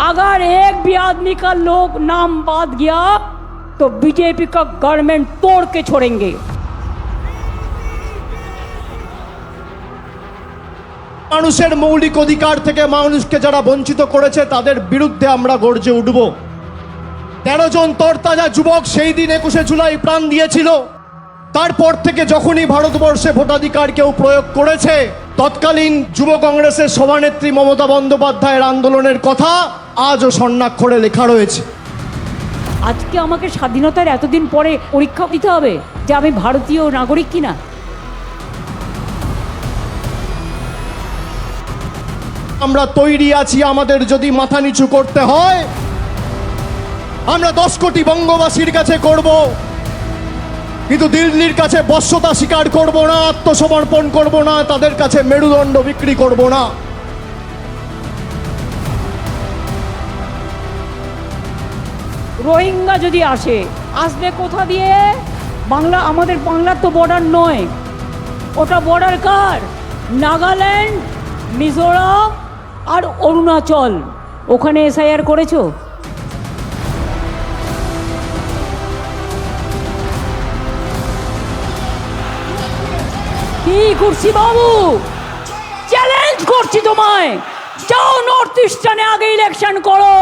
अगर एक भी आदमी का लोग नाम बात गया तो बीजेपी का गवर्नमेंट तोड़ के छोड़ेंगे মানুষের মৌলিক অধিকার থেকে মানুষকে যারা বঞ্চিত করেছে তাদের বিরুদ্ধে আমরা গর্জে উঠব তেরো জন তরতাজা যুবক সেই দিন একুশে জুলাই প্রাণ দিয়েছিল তারপর থেকে যখনই ভারতবর্ষে ভোটাধিকার কেউ প্রয়োগ করেছে তৎকালীন যুব কংগ্রেসের সভানেত্রী মমতা বন্দ্যোপাধ্যায়ের আন্দোলনের কথা আজও স্বর্ণাক্ষরে লেখা রয়েছে। আজকে আমাকে স্বাধীনতার এতদিন পরে পরীক্ষা দিতে হবে যে আমি ভারতীয় নাগরিক কিনা। আমরা তৈরি আছি আমাদের যদি মাথা নিচু করতে হয় আমরা দশ কোটি বঙ্গবাসীর কাছে করব। কিন্তু দিল্লির কাছে বশ্যতা স্বীকার করব না আত্মসমর্পণ করব না তাদের কাছে মেরুদণ্ড বিক্রি করব না। রোহিঙ্গা যদি আসে, আসবে কোথা দিয়ে? বাংলা, আমাদের বাংলার তো বর্ডার নয়। ওটা বর্ডার কার? নাগাল্যান্ড, মিজোরাম আর অরুণাচল। ওখানে এসআইআর করেছ? কি করছি বাবু? চ্যালেঞ্জ করছি তোমায়। যাও নর্থ ইস্টার্নে আগে ইলেকশন করো।